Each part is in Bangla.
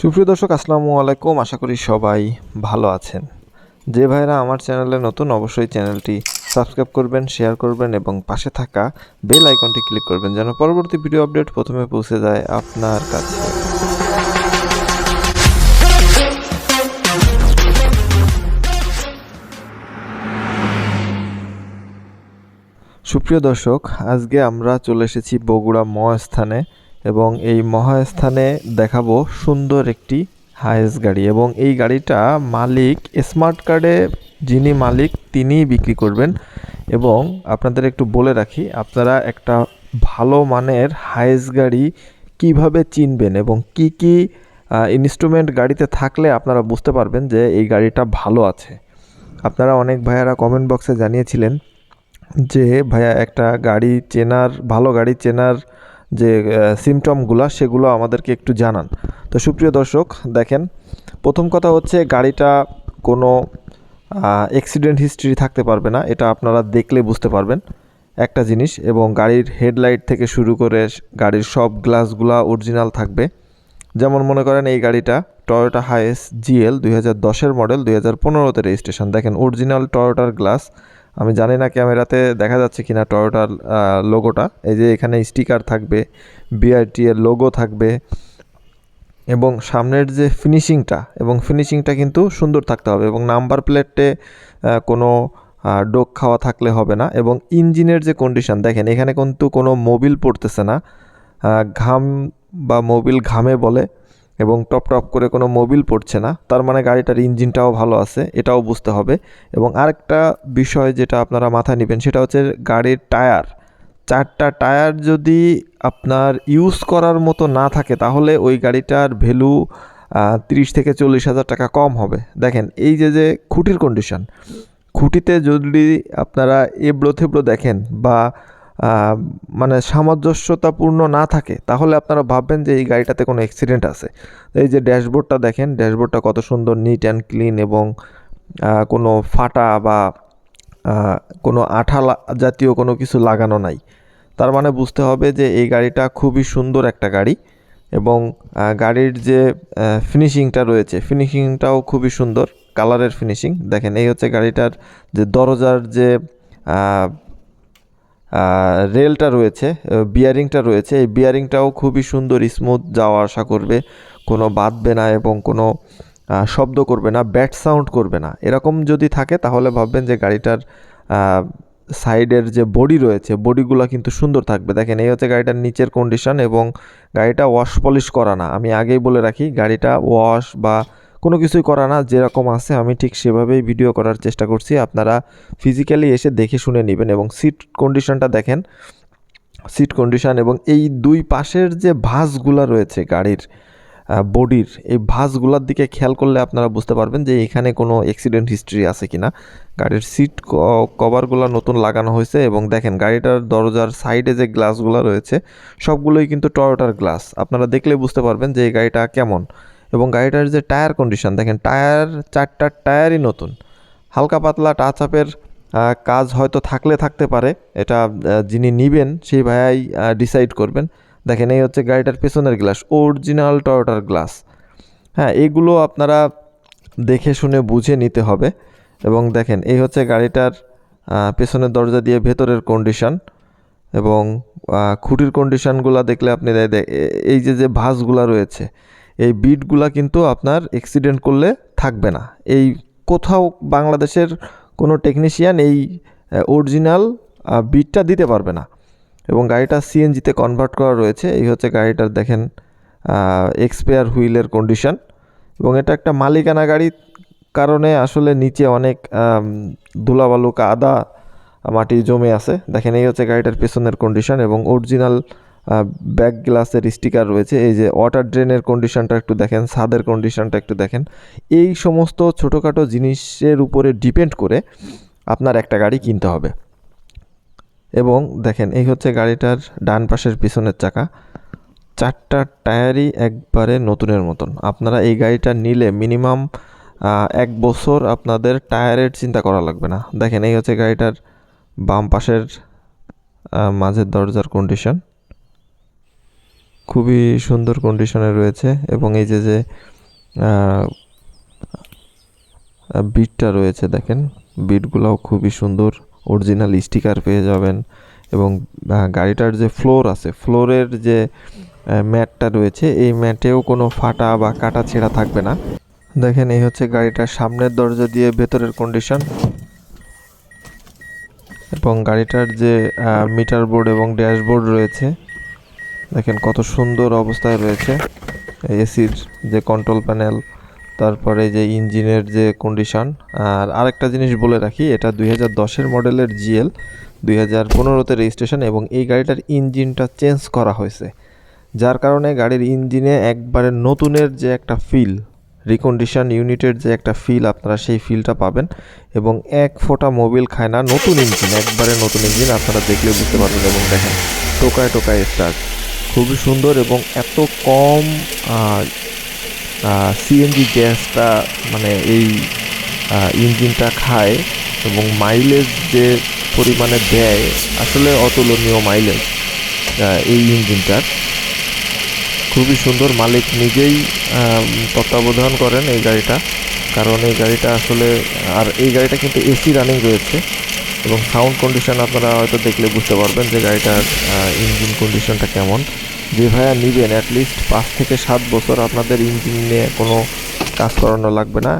সুপ্রিয় দর্শক, আসসালামু আলাইকুম। আশা করি সবাই ভালো আছেন। যে ভাইরা আমার চ্যানেলে নতুন, অবশ্যই চ্যানেলটি সাবস্ক্রাইব করবেন, শেয়ার করবেন এবং পাশে থাকা বেল আইকনটি ক্লিক করবেন যেন পরবর্তী ভিডিও আপডেট প্রথমে পৌঁছে যায় আপনার কাছে। সুপ্রিয় দর্শক, আজকে আমরা চলে এসেছি বগুড়া মহাস্থানে। এবং এই মহাস্থানে দেখাবো সুন্দর একটি হায়েস গাড়ি এবং এই গাড়িটা মালিক স্মার্ট কার্ডে যিনি মালিক তিনিই বিক্রি করবেন এবং আপনাদের একটু বলে রাখি, আপনারা একটা ভালো মানের হায়েস গাড়ি কীভাবে চিনবেন এবং কি কি ইনস্ট্রুমেন্ট গাড়িতে থাকলে আপনারা বুঝতে পারবেন যে এই গাড়িটা ভালো আছে। আপনারা অনেক ভাইয়ারা কমেন্ট বক্সে জানিয়েছিলেন যে ভাইয়া একটা গাড়ি চেনার, ভালো গাড়ি চেনার যে সিমটমগুলো সেগুলো আমাদেরকে একটু জানান। তো সুপ্রিয় দর্শক, দেখেন, প্রথম কথা হচ্ছে গাড়িটা কোনো অ্যাক্সিডেন্ট হিস্ট্রি থাকতে পারবে না, এটা আপনারা দেখলে বুঝতে পারবেন। একটা জিনিস, এবং গাড়ির হেডলাইট থেকে শুরু করে গাড়ির সব গ্লাসগুলা অরিজিনাল থাকবে। যেমন মনে করেন এই গাড়িটা টয়োটা হাইস জিএল দুই হাজার দশের মডেল দুই হাজার পনেরোতে রেজিস্ট্রেশন দেখেন অরিজিনাল টয়োটার গ্লাস আমি জানি না ক্যামেরাতে দেখা যাচ্ছে কি না টয়োটার লোগোটা এই যে এখানে স্টিকার থাকবে বিআরটি এর লোগো থাকবে এবং সামনের যে ফিনিশিংটা এবং ফিনিশিংটা কিন্তু সুন্দর থাকতে হবে এবং নাম্বার প্লেটে কোনো ডোক খাওয়া থাকলে হবে না এবং ইঞ্জিনের যে কন্ডিশন দেখেন এখানে কিন্তু কোনো মোবিল পড়তেছে না। ঘাম বা মোবিল ঘামে বলে। এবং টপ টপ করে কোনো মোবিল পড়ছে না, তার মানে গাড়িটার ইঞ্জিনটাও ভালো আছে, এটাও বুঝতে হবে। এবং আরেকটা বিষয় যেটা আপনারা মাথায় নেবেন, সেটা হচ্ছে গাড়ির টায়ার। চারটা টায়ার যদি আপনার ইউজ করার মতো না থাকে, তাহলে ওই গাড়িটার ভ্যালু তিরিশ থেকে চল্লিশ হাজার টাকা কম হবে। দেখেন, এই যে যে খুঁটির কন্ডিশন খুঁটিতে যদি আপনারা এবড়ো থেবড়ো দেখেন বা মানে সামঞ্জস্যতাপূর্ণ না থাকে, তাহলে আপনারা ভাববেন যে এই গাড়িটাতে কোনো অ্যাক্সিডেন্ট আছে। এই যে ড্যাশবোর্ডটা দেখেন, ড্যাশবোর্ডটা কত সুন্দর নিট অ্যান্ড ক্লিন এবং কোনো ফাটা বা কোনো আঠা জাতীয় কোনো কিছু লাগানো নাই। তার মানে বুঝতে হবে যে এই গাড়িটা খুবই সুন্দর একটা গাড়ি এবং গাড়ির যে ফিনিশিংটা রয়েছে ফিনিশিংটাও খুবই সুন্দর কালারের ফিনিশিং দেখেন এই হচ্ছে গাড়িটার যে দরজার যে রেলটা রয়েছে বিয়ারিংটা রয়েছে। এই বিয়ারিংটাও খুবই সুন্দর স্মুথ যাওয়া আসা করবে। কোনো বাঁধবে না এবং কোনো শব্দ করবে না ব্যাট সাউন্ড করবে না। এরকম যদি থাকে, তাহলে ভাববেন যে গাড়িটার সাইডের যে বডি রয়েছে বডিগুলো কিন্তু সুন্দর থাকবে। দেখেন, এই হচ্ছে গাড়িটার নিচের কন্ডিশন এবং গাড়িটা ওয়াশ পলিশ করা না। আমি আগেই বলে রাখি, গাড়িটা ওয়াশ বা কোনো কিছুই করা না, যেরকম আছে, আমি ঠিক সেভাবেই ভিডিও করার চেষ্টা করছি। আপনারা ফিজিক্যালি এসে দেখে শুনে নেবেন এবং সিট কন্ডিশনটা দেখেন। সিট কন্ডিশন এবং এই দুই পাশের যে ভাঁজগুলো রয়েছে গাড়ির বডির এই ভাঁজগুলোর দিকে খেয়াল করলে আপনারা বুঝতে পারবেন যে এখানে কোনো অ্যাক্সিডেন্ট হিস্ট্রি আছে কি না গাড়ির সিট কভারগুলো নতুন লাগানো হয়েছে এবং দেখেন গাড়িটার দরজার সাইডে যে গ্লাসগুলো রয়েছে, সবগুলোই কিন্তু টয়োটার গ্লাস আপনারা দেখলে বুঝতে পারবেন যে এই গাড়িটা কেমন। এবং গাড়িটার যে টায়ার কন্ডিশন, দেখেন টায়ার চারটার টায়ারই নতুন। হালকা পাতলা টাচ আপের কাজ হয়তো থাকলে থাকতে পারে, এটা যিনি নিবেন, সেই ভাইয়াই ডিসাইড করবেন। দেখেন এই হচ্ছে গাড়িটার পেছনের গ্লাস অরিজিনাল টয়োটার গ্লাস হ্যাঁ এগুলো আপনারা দেখে শুনে বুঝে নিতে হবে। এবং দেখেন, এই হচ্ছে গাড়িটার পেছনের দরজা দিয়ে ভেতরের কন্ডিশন এবং খুঁটির কন্ডিশনগুলো দেখলে আপনি এই যে যে ভাঁজগুলো রয়েছে এই বিটগুলা কিন্তু আপনার অ্যাক্সিডেন্ট করলে থাকবে না। এই কোথাও বাংলাদেশের কোনো টেকনিশিয়ান এই অরিজিনাল বিটটা দিতে পারবে না। এবং গাড়িটা সিএনজিতে কনভার্ট করা রয়েছে। এই হচ্ছে গাড়িটার দেখেন এক্সপেয়ার হুইলের কন্ডিশন এবং এটা একটা মালিকানা গাড়ি কারণে আসলে নিচে অনেক ধুলাবালু কাদা মাটি জমে আছে। দেখেন এই হচ্ছে গাড়িটার পেছনের কন্ডিশন এবং অরিজিনাল ব্যাক গ্লাসের স্টিকার রয়েছে। এই যে ওয়াটার ড্রেনের কন্ডিশনটা একটু দেখেন, ছাদের কন্ডিশনটা একটু দেখেন। এই সমস্ত ছোটোখাটো জিনিসের উপরে ডিপেন্ড করে আপনার একটা গাড়ি কিনতে হবে। এবং দেখেন, এই হচ্ছে গাড়িটার ডান পাশের পিছনের চাকা। চারটা টায়ারই একবারে নতুনের মতন। আপনারা এই গাড়িটা নিলে মিনিমাম এক বছর আপনাদের টায়ারের চিন্তা করা লাগবে না। দেখেন, এই হচ্ছে গাড়িটার বাম পাশের মাঝের দরজার কন্ডিশন খুবই সুন্দর কন্ডিশনে রয়েছে এবং এই যে যে বিটটা রয়েছে দেখেন বিটগুলোও খুবই সুন্দর অরিজিনাল স্টিকার পেয়ে যাবেন এবং গাড়িটার যে ফ্লোর আছে ফ্লোরের যে ম্যাটটা রয়েছে, এই ম্যাটেও কোনো ফাটা বা কাটা ছেঁড়া থাকবে না। দেখেন, এই হচ্ছে গাড়িটার সামনের দরজা দিয়ে ভেতরের কন্ডিশন এবং গাড়িটার যে মিটার বোর্ড এবং ড্যাশবোর্ড রয়েছে দেখেন কত সুন্দর অবস্থায় রয়েছে। এসির যে কন্ট্রোল প্যানেল তারপরে যে ইঞ্জিনের যে কন্ডিশন আর আরেকটা জিনিস বলে রাখি, এটা দুই হাজার দশের মডেলের জিএল, দুই হাজার পনেরোতে রেজিস্ট্রেশন এবং এই গাড়িটার ইঞ্জিনটা চেঞ্জ করা হয়েছে। যার কারণে গাড়ির ইঞ্জিনে একবারে নতুনের যে একটা ফিল রিকন্ডিশন ইউনিটের যে একটা ফিল আপনারা সেই ফিলটা পাবেন এবং এক ফোঁটা মোবিল খায় না নতুন ইঞ্জিন, একবারে নতুন ইঞ্জিন আপনারা দেখলে বুঝতে পারবেন এবং দেখেন, টোকায় টোকায় স্টার্ট খুবই সুন্দর এবং এত কম সিএনজি গ্যাসটা মানে এই ইঞ্জিনটা খায় এবং মাইলেজ যে পরিমাণে দেয়, আসলে অতুলনীয় মাইলেজ এই ইঞ্জিনটার। খুবই সুন্দর, মালিক নিজেই তত্ত্বাবধান করেন এই গাড়িটা, কারণ এই গাড়িটা আসলে, আর এই গাড়িটা কিন্তু এসি রানিং রয়েছে এবং সাউন্ড কন্ডিশন আপনারা হয়তো দেখলে বুঝতে পারবেন যে গাড়িটার ইঞ্জিন কন্ডিশনটা কেমন। যে ভাইয়া নিবেন অ্যাটলিস্ট পাঁচ থেকে সাত বছর আপনাদের ইঞ্জিন নিয়ে কোনো কাজ করানো লাগবে না।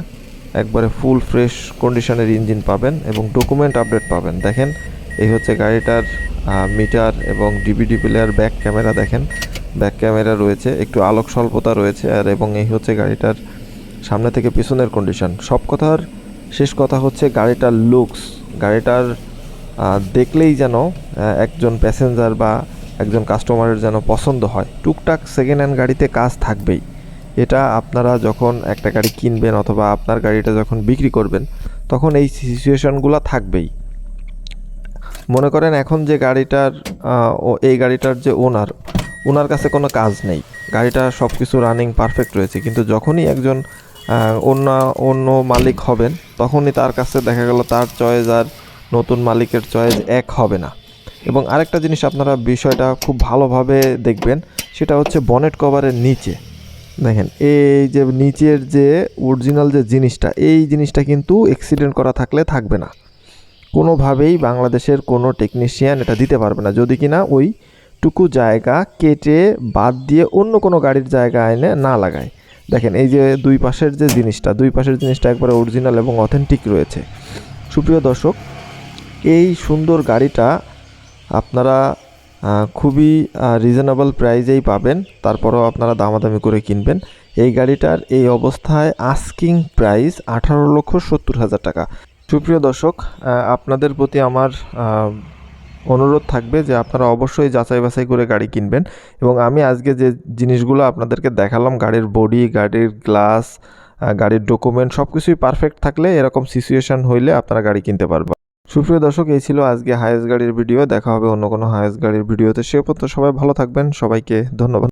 একবারে ফুল ফ্রেশ কন্ডিশনের ইঞ্জিন পাবেন এবং ডকুমেন্ট আপডেট পাবেন। দেখেন, এই হচ্ছে গাড়িটার মিটার এবং ডিভিডি প্লেয়ার ব্যাক ক্যামেরা দেখেন। ব্যাক ক্যামেরা রয়েছে, একটু আলোক স্বল্পতা রয়েছে আর এবং এই হচ্ছে গাড়িটার সামনে থেকে পিছনের কন্ডিশন সব কথার শেষ কথা হচ্ছে গাড়িটার লুকস গাড়িটার দেখলেই যেন একজন প্যাসেঞ্জার বা একজন কাস্টমারের যেন পছন্দ হয়। টুকটাক সেকেন্ড হ্যান্ড গাড়িতে কাজ থাকবেই। এটা আপনারা যখন একটা গাড়ি কিনবেন অথবা আপনার গাড়িটা যখন বিক্রি করবেন, তখন এই সিচুয়েশনগুলো থাকবেই। মনে করেন এখন যে গাড়িটার এই গাড়িটার যে ওনার ওনার কাছে কোনো কাজ নেই। গাড়িটা সব কিছু রানিং পারফেক্ট রয়েছে। কিন্তু যখনই একজন অন্য অন্য মালিক হবেন, তখনই তার কাছে দেখা গেল তার চয়েস আর নতুন মালিকের চয়েস এক হবে না। এবং আরেকটা জিনিস আপনারা বিষয়টা খুব ভালোভাবে দেখবেন, সেটা হচ্ছে বনেট কভারের নিচে। দেখেন, এই যে নিচের যে অরিজিনাল যে জিনিসটা, এই জিনিসটা কিন্তু অ্যাক্সিডেন্ট করা থাকলে থাকবে না। কোনোভাবেই বাংলাদেশের কোনো টেকনিশিয়ান এটা দিতে পারবে না। যদি কিনা ওই টুকু জায়গা কেটে বাদ দিয়ে অন্য কোনো গাড়ির জায়গা এনে না লাগায়। দেখেন, এই যে দুই পাশের যে জিনিসটা, দুই পাশের জিনিসটা একবারে অরিজিনাল এবং অথেন্টিক রয়েছে। সুপ্রিয় দর্শক, এই সুন্দর গাড়িটা আপনারা খুবই রিজনেবল প্রাইজেই পাবেন, তারপরেও আপনারা দামাদামি করে কিনবেন। এই গাড়িটার এই অবস্থায় আস্কিং প্রাইস আঠারো লক্ষ সত্তর হাজার টাকা। সুপ্রিয় দর্শক আপনাদের প্রতি আমার অনুরোধ থাকবে যে আপনারা অবশ্যই যাচাই বাছাই করে গাড়ি কিনবেন এবং আমি আজকে যে জিনিসগুলো আপনাদেরকে দেখালাম, গাড়ির বডি গাড়ির গ্লাস গাড়ির ডকুমেন্ট সব কিছুই পারফেক্ট থাকলে এরকম সিচুয়েশন হইলে আপনারা গাড়ি কিনতে পারবেন সুপ্রিয় দর্শক, এই ছিল আজকে হায়েস্ট গাড়ির ভিডিও। দেখা হবে অন্য কোনো হায়েস্ট গাড়ির ভিডিওতে। সে পর্যন্ত সবাই ভালো থাকবেন। সবাইকে ধন্যবাদ।